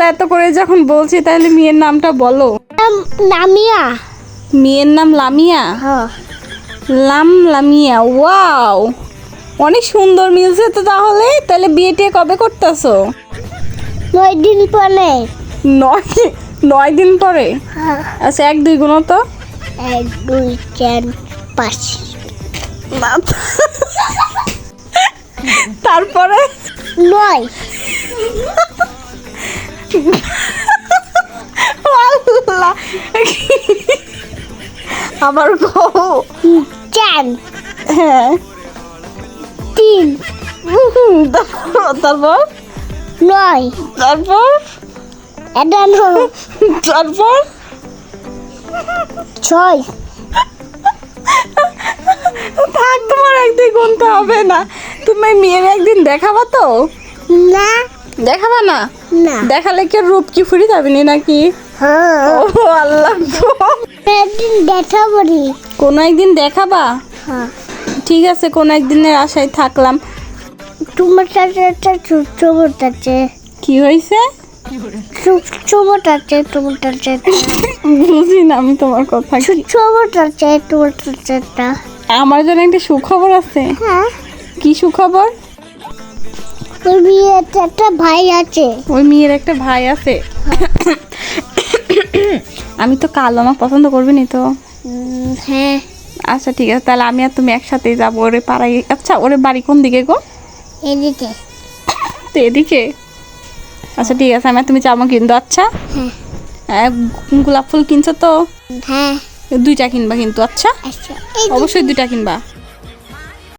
তাহলে এত করে যখন বলছি তাহলে মেয়ের নামটা বলো। নামিয়া মেয়ের নাম লামিয়া? হ্যাঁ। লাম লামিয়া ওয়াও! অনেক সুন্দর মিলছে তো তাহলে তাহলে বিয়ে টিয়ে কবে করতেছো? নয় দিন পরে। নয় নয় দিন পরে? হ্যাঁ। আচ্ছা এক দুই গুণ তো। এক দুই চার পাঁচ। তারপরে? নয়। আল্লাহ আবার গো চার। হ্যাঁ। তিন। তারপর নয়। তারপর? এগারো। তারপর? ছয়। থাক তোমার একদিন গুনতে হবে না। তুমি মেয়ের একদিন দেখাবা তো? না। দেখাবা না? না। দেখালে কি রূপ কি ফুরি যাবে নি নাকি? হ্যাঁ। ও আল্লাহ একদিন দেখা বলি কোনো একদিন দেখাবা? হ্যাঁ। ঠিক আছে কোনো একদিনের আশায় থাকলাম। তোমার কাছে একটা চুপচুমট আছে। কি হয়েছে? চুপচুমট আছে তোমার কাছে বুঝি না আমি তোমার কথা কি? আছে তোমার একটা। আমার জন্য একটা সুখবর আছে? হ্যাঁ। কি সুখবর? ওই বিয়েতে একটা ভাই আছে। ওই মেয়ের একটা ভাই আছে। আমি তো কালো আমার পছন্দ করবি নি তো হ্যাঁ। আচ্ছা ঠিক আছে তাহলে আমি আর তুমি একসাথেই যাব। ওরে পাড়াই আচ্ছা ওরে বাড়ি কোন দিকে গো? এদিকে। তো এদিকে? আচ্ছা ঠিক আছে আমি তুমি জামা কিনতো আচ্ছা? হ্যাঁ। হ্যাঁ, গোলাপ ফুল কিনছো তো? হ্যাঁ। দুইটা কিনবা কিন্তু আচ্ছা? আচ্ছা অবশ্যই দুইটা কিনবা।